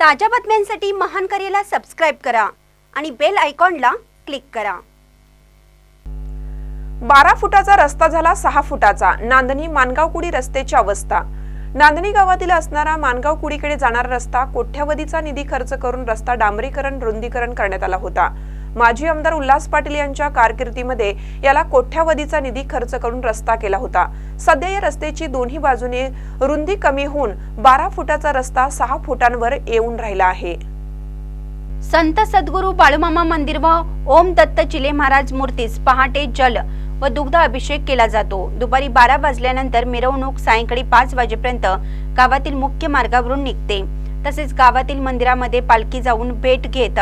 ताज्या बातम्यांसाठी महान करेला सबस्क्राईब करा आणि बेल आयकॉनला क्लिक करा. बारा फुटाचा रस्ता झाला सहा फुटाचा. नांदणी मानगावकुडी रस्त्याची अवस्था. नांदणी गावातील असणारा मानगावकुडीकडे जाणारा रस्ता कोट्यावधीचा निधी खर्च करून रस्ता डांबरीकरण रुंदीकरण करण्यात आला होता. माजी आमदार उल्हास पाटील यांच्या कारकिर्दीमध्ये याला कोट्यावधीचा निधी खर्च करून रस्ता केला होता. सध्या या रस्त्याची दोन्ही बाजूने रुंदी कमी होऊन बारा फुटाचा रस्ता सहा फुटांवर येऊन राहिला आहे. संत सद्गुरू बाळूमामा मंदिर व ओम दत्त चिले महाराज मूर्तीस पहाटे जल व दुग्ध अभिषेक केला जातो. दुपारी बारा वाजल्यानंतर मिरवणूक सायंकाळी पाच वाजेपर्यंत गावातील मुख्य मार्गावरून निघते. तसेच गावातील मंदिरामध्ये पालखी जाऊन भेट घेत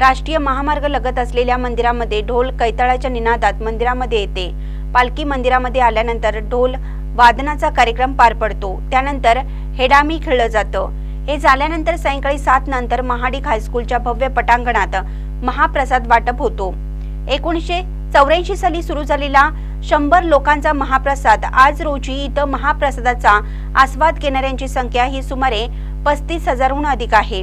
राष्ट्रीय महामार्ग लगत असलेल्या मंदिरामध्ये ढोल कैताळाच्या निनादात मंदिरामध्ये येते. पालखी मंदिरामध्ये आल्यानंतर ढोल वादनाचा कार्यक्रम पार पडतो. त्यानंतर हेडामी खेळलं जातं. हे झाल्यानंतर सायंकाळी सात नंतर महाडिक हायस्कूलच्या भव्य पटांगणात महाप्रसाद वाटप होतो. एकोणीसशे चौऱ्याऐंशी साली सुरू झालेला शंभर लोकांचा महाप्रसाद आज रोजी इथं महाप्रसादाचा आस्वाद घेणाऱ्यांची संख्या ही सुमारे पस्तीस हजारहून अधिक आहे.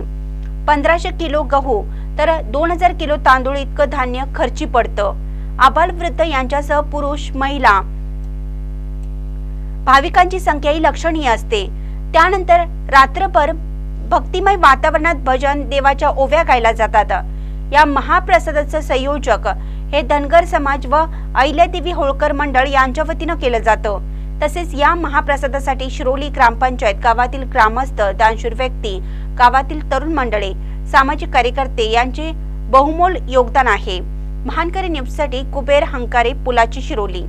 पंधराशे किलो गहू तर दोन हजार किलो तांदूळ इतकं धान्य खर्ची पडतं. आबालवृद्ध यांच्यासह पुरुष महिला. भाविकांची संख्याही लक्षणीय असते. त्यानंतर रात्रभर भक्तिमय वातावरणात भजन देवाच्या ओव्या गायला जातात. या महाप्रसादाचं संयोजक हे धनगर समाज व अहिल्यादेवी होळकर मंडळ यांच्या वतीनं केलं जातं. तसेच या महाप्रसादासाठी शिरोली ग्रामपंचायत गावातील ग्रामस्थ दानशूर व्यक्ती गावातील तरुण मंडळे सामाजिक कार्यकर्ते यांचे बहुमोल योगदान आहे. महानकरी न्यूजसाठी कुबेर हंकारे पुलाची शिरोली.